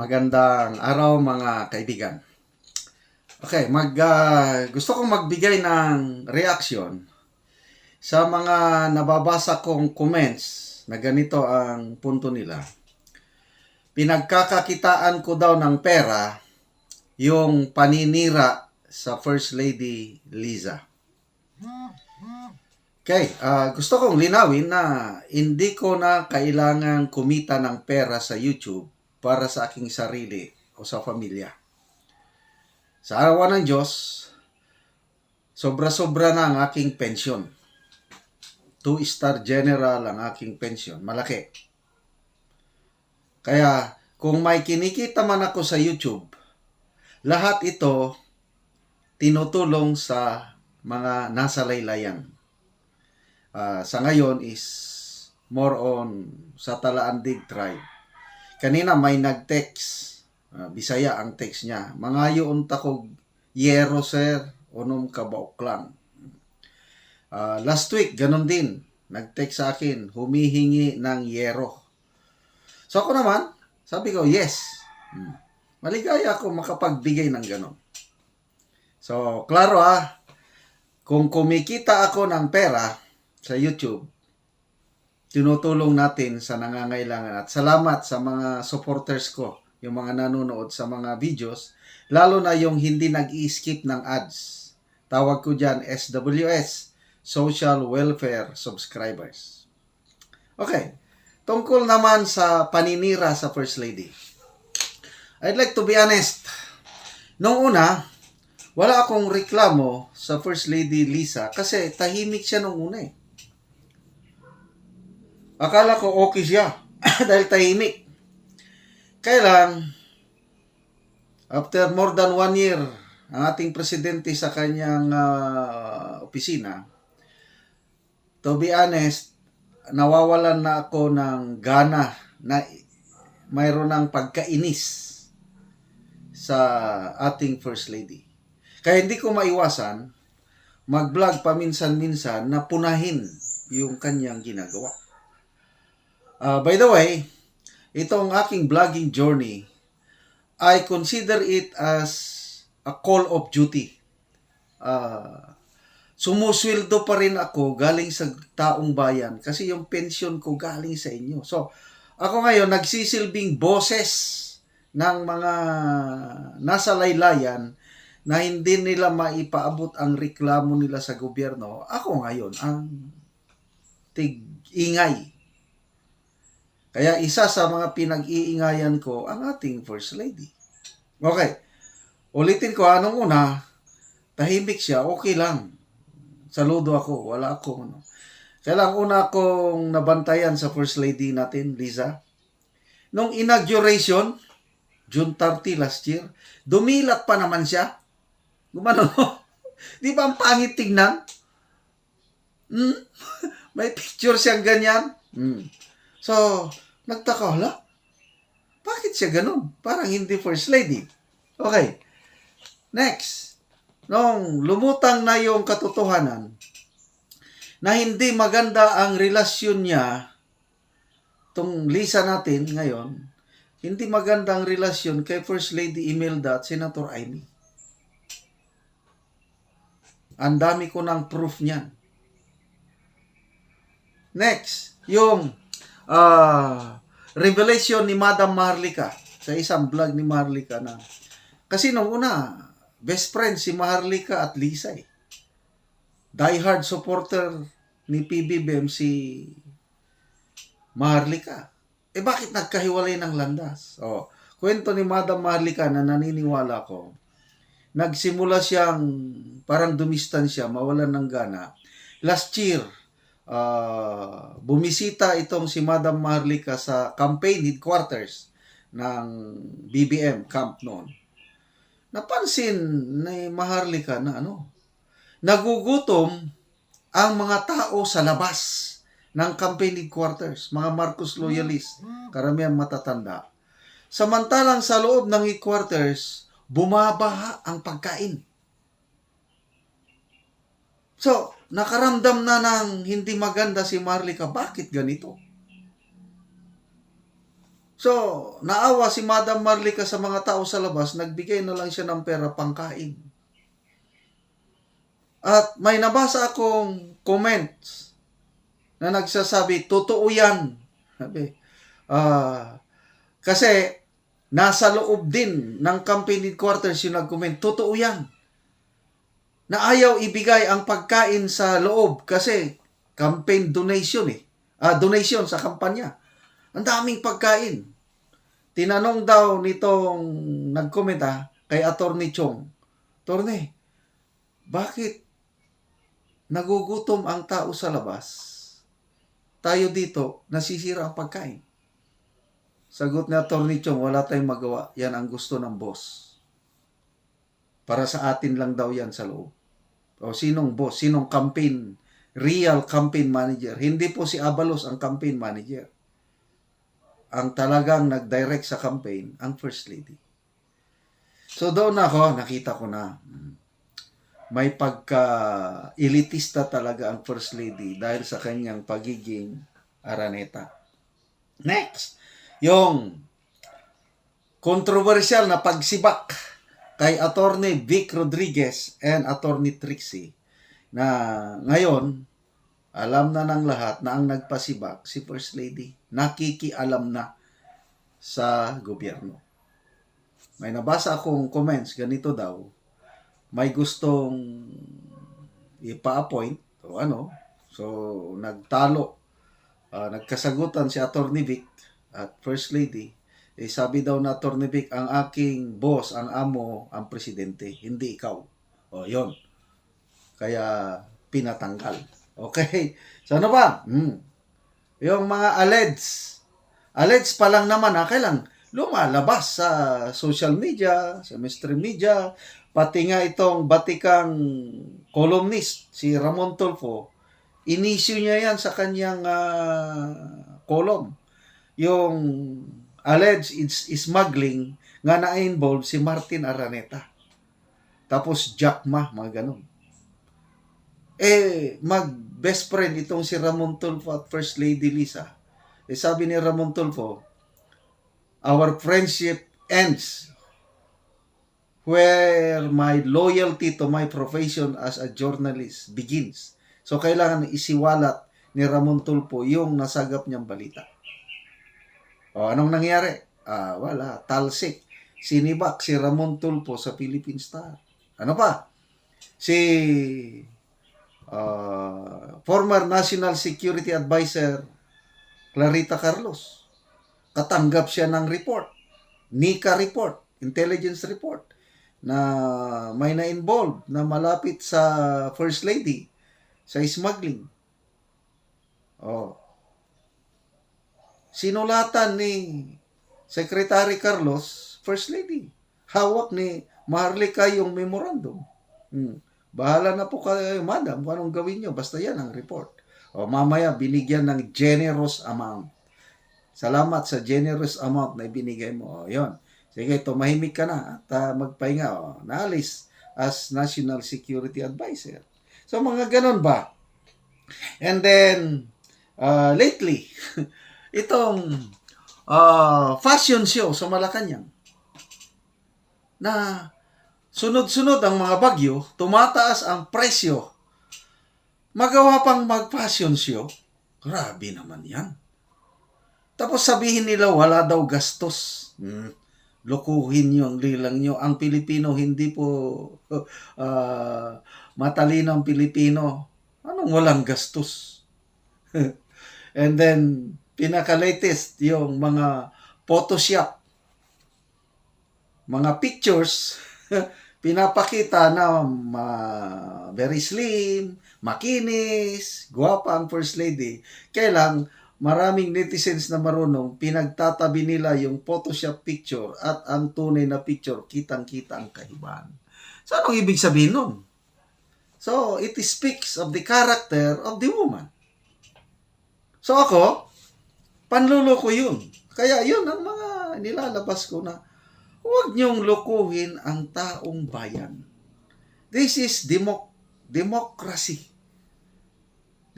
Magandang araw mga kaibigan. Okay, mag ah, gusto kong magbigay ng reaction sa mga nababasa kong comments na ganito ang punto nila. Pinagkakakitaan ko daw ng pera yung paninira sa First Lady Liza. Okay, ah, gusto kong linawin na hindi ko na kailangan kumita ng pera sa YouTube para sa aking sarili o sa pamilya. Sa arawan ng Diyos, sobra-sobra na ang aking pensyon. Two-star general ang aking pensyon. Malaki. Kaya, kung may kinikita man ako sa YouTube, lahat ito tinutulong sa mga nasa laylayan. Ah, sa ngayon is more on sa Talaandig tribe. Kanina may nag-text, ah, Bisaya ang text niya. Mga unta ko yero sir, unom ka lang. Ah, last week, ganun din. Nag-text sa akin, humihingi ng yero. So ako naman, sabi ko, yes. Hmm. Maligaya ako makapagbigay ng ganun. So, klaro ah, kung kumikita ako ng pera sa YouTube, tinutulong natin sa nangangailangan. At salamat sa mga supporters ko, yung mga nanonood sa mga videos, lalo na yung hindi nag-i-skip ng ads. Tawag ko dyan SWS, Social Welfare Subscribers. Okay, tungkol naman sa paninira sa First Lady. I'd like to be honest. Noong una, wala akong reklamo sa First Lady Lisa kasi tahimik siya nung una eh. Akala ko okay siya dahil tahimik. Kaya lang, after more than one year, ang ating presidente sa kanyang ah, opisina, to be honest, nawawalan na ako ng gana na mayroon ng pagkainis sa ating First Lady. Kaya hindi ko maiwasan mag-vlog paminsan-minsan na punahin yung kanyang ginagawa. Uh, by the way, itong aking vlogging journey, I consider it as a call of duty. Uh, sumusweldo pa rin ako galing sa taong bayan kasi yung pension ko galing sa inyo. So, ako ngayon nagsisilbing boses ng mga nasa laylayan na hindi nila maipaabot ang reklamo nila sa gobyerno. Ako ngayon ang tig-ingay kaya isa sa mga pinag-iingayan ko ang ating First Lady. Okay. Ulitin ko, anong una, tahimik siya, okay lang. Saludo ako, wala ako. Ano. Kaya una kong nabantayan sa First Lady natin, Liza. Nung inauguration, June 30 last year, dumilat pa naman siya. Gumano, Di ba ang pangit tignan? Hmm? May picture siyang ganyan. Hmm. So, nagtaka, hala, bakit siya ganun? Parang hindi first lady. Okay. Next. Nung lumutang na yung katotohanan na hindi maganda ang relasyon niya, tong Lisa natin ngayon, hindi maganda ang relasyon kay First Lady Imelda at Senator Amy. Ang dami ko ng proof niyan. Next, yung uh, revelation ni Madam Maharlika sa isang vlog ni Maharlika na kasi nung una, best friend si Maharlika at Lisa eh. Die hard supporter ni PBBM si Maharlika. Eh bakit nagkahiwalay ng landas? Oh, kwento ni Madam Maharlika na naniniwala ko. Nagsimula siyang parang dumistansya, mawalan ng gana. Last year, uh, bumisita itong si Madam Maharlika sa campaign headquarters ng BBM camp noon. Napansin ni Maharlika na ano, nagugutom ang mga tao sa labas ng campaign headquarters, mga Marcos loyalist, karamihan matatanda. Samantalang sa loob ng headquarters, bumabaha ang pagkain. So, nakaramdam na ng hindi maganda si Marlica. Bakit ganito? So, naawa si Madam Marlica sa mga tao sa labas, nagbigay na lang siya ng pera pangkain. At may nabasa akong comments na nagsasabi, totoo yan. Sabi, ah, kasi nasa loob din ng campaign headquarters yung nag-comment, totoo yan. Na ayaw ibigay ang pagkain sa loob kasi campaign donation eh. Ah, donation sa kampanya. Ang daming pagkain. Tinanong daw nitong nag-comment ah, kay Attorney Chong, Torne, bakit nagugutom ang tao sa labas? Tayo dito, nasisira ang pagkain. Sagot ni Attorney Chong, wala tayong magawa. Yan ang gusto ng boss. Para sa atin lang daw yan sa loob. O sinong boss? Sinong campaign? Real campaign manager. Hindi po si Abalos ang campaign manager. Ang talagang nag-direct sa campaign, ang First Lady. So doon ako, nakita ko na may pagka-elitista talaga ang First Lady dahil sa kanyang pagiging araneta. Next, yung controversial na pagsibak kay Attorney Vic Rodriguez and Attorney Trixie na ngayon alam na ng lahat na ang nagpasibak si First Lady. Nakikialam na sa gobyerno. May nabasa akong comments, ganito daw, may gustong ipa-appoint o ano, so nagtalo, ah, nagkasagutan si Attorney Vic at First Lady, eh, sabi daw na Attorney ang aking boss, ang amo, ang presidente, hindi ikaw. O, yon Kaya, pinatanggal. Okay? So, ano ba? Hmm. Yung mga alleged, alleged pa lang naman, ha, kailang lumalabas sa social media, sa mainstream media, pati nga itong batikang columnist, si Ramon Tulfo, inisyu niya yan sa kanyang ah, column. Yung alleged smuggling nga na-involve si Martin Araneta. Tapos Jack Ma, mga ganun. Eh, mag-best friend itong si Ramon Tulfo at First Lady Lisa. Eh, sabi ni Ramon Tulfo, our friendship ends where my loyalty to my profession as a journalist begins. So, kailangan isiwalat ni Ramon Tulfo yung nasagap niyang balita. O, anong nangyari? Ah, wala. Talsik. Sinibak si Ramon Tulfo sa Philippine Star. Ano pa? Si ah, former National Security Advisor Clarita Carlos. Katanggap siya ng report. NICA report. Intelligence report na may na-involve na malapit sa First Lady sa smuggling. Oh. Sinulatan ni Secretary Carlos, First Lady. Hawak ni Maharlika yung memorandum. Hmm. Bahala na po kayo, madam, kung anong gawin nyo. Basta yan ang report. O mamaya, binigyan ng generous amount. Salamat sa generous amount na ibinigay mo. O, yun. Sige, tumahimik ka na at uh, magpahinga. O, naalis as National Security Advisor. So, mga ganun ba? And then, uh, lately, itong uh, fashion show sa Malacanang na sunod-sunod ang mga bagyo, tumataas ang presyo. Magawa pang mag-fashion show. Grabe naman yan. Tapos sabihin nila wala daw gastos. Hmm. Lukuhin nyo ang lilang nyo. Ang Pilipino hindi po uh, matalino ang Pilipino. Anong walang gastos? And then, pinaka-latest yung mga Photoshop. Mga pictures, pinapakita na uh, very slim, makinis, guwapa ang First Lady. Kailang maraming netizens na marunong, pinagtatabi nila yung Photoshop picture at ang tunay na picture, kitang-kita ang kaibahan. So, anong ibig sabihin nun? So, it speaks of the character of the woman. So, ako, panluloko yun. Kaya yun ang mga nilalabas ko na huwag niyong lukuhin ang taong bayan. This is demo- democracy.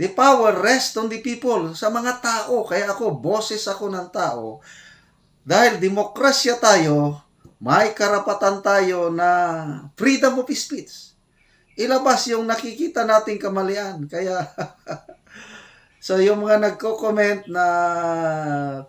The power rests on the people, sa mga tao. Kaya ako, boses ako ng tao. Dahil demokrasya tayo, may karapatan tayo na freedom of speech. Ilabas yung nakikita nating kamalian. Kaya, so yung mga nagko-comment na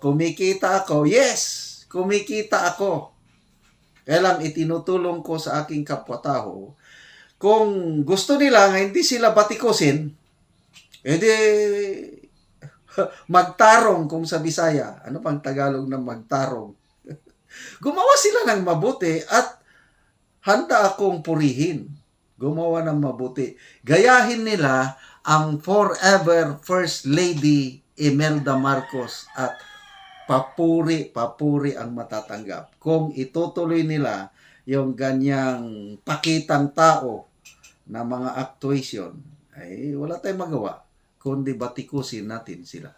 kumikita ako, yes, kumikita ako. Kaya lang itinutulong ko sa aking kapwa-tao. Kung gusto nila nga hindi sila batikusin, edi magtarong kung sa Bisaya. Ano pang Tagalog ng magtarong? Gumawa sila ng mabuti at handa akong purihin. Gumawa ng mabuti. Gayahin nila ang forever First Lady Imelda Marcos at papuri, papuri ang matatanggap. Kung itutuloy nila yung ganyang pakitang tao na mga actuation, ay wala tayong magawa kundi batikusin natin sila.